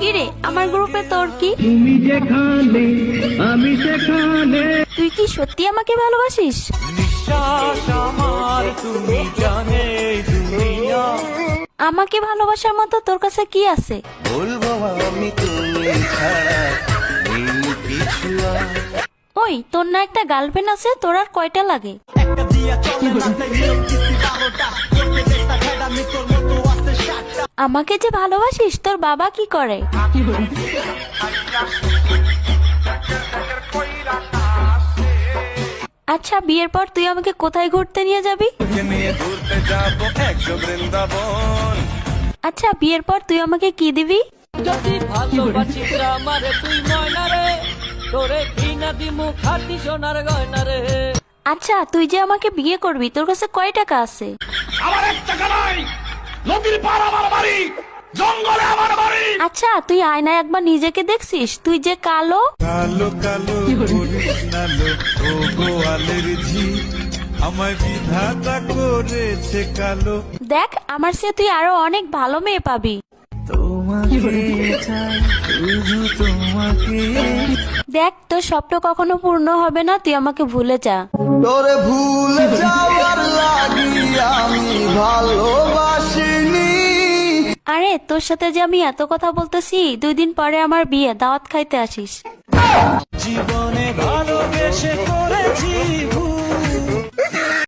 কি রে? আমার গ্রুপে তোর কি? তুমি যেখানে আমি সেখানে। তুই কি সত্যি আমাকে ভালোবাসিস? আমার তুমি জানে দুনিয়া। আমাকে ভালোবাসার মতো তোর কাছে কি আছে? বলব আমি তুমি ছাড়া। ওই তোর না একটা গার্লফ্রেন্ড আছে তোর আর কয়টা লাগে? আমাকে যে ভালোবাসিস তোর বাবা কি করে? আচ্ছা বিয়ের পর তুই আমাকে কোথায় ঘুরতে নিয়ে যাবি? নিয়ে ঘুরতে যাব একশো বৃন্দাবন আচ্ছা বিয়ের পর তুই আমাকে কি দিবি? যদি ভালোবাসিস আমারে তুই ময়না রে। তোরে ঘৃণা দিমু খাটি সোনার গয়না রে। আচ্ছা তুই যে আমাকে বিয়ে করবি তোর কাছে কয় টাকা আছে? আমার এক টাকা নাই। নদীর পার আমার বাড়ি জঙ্গলে আমার বাড়ি। আচ্ছা তুই আয়নায় একবার নিজেকে দেখছিস? তুই যে কালো। কালো কালো করিস ও গোয়ালের ঝি আমায় বিধাতা করেছে কালো। দেখ আমার সে তুই আরও অনেক ভালো মেয়ে পাবি। দেখ তোর স্বপ্ন কখনো পূর্ণ হবে না তুই আমাকে ভুলে যা। তোরে ভুলে আরে, তোর সাথে যে আমি এত কথা বলতেছি, দুই দিন পরে আমার বিয়ে, দাওয়াত খাইতে আসিস। জীবনে ভালোবেসে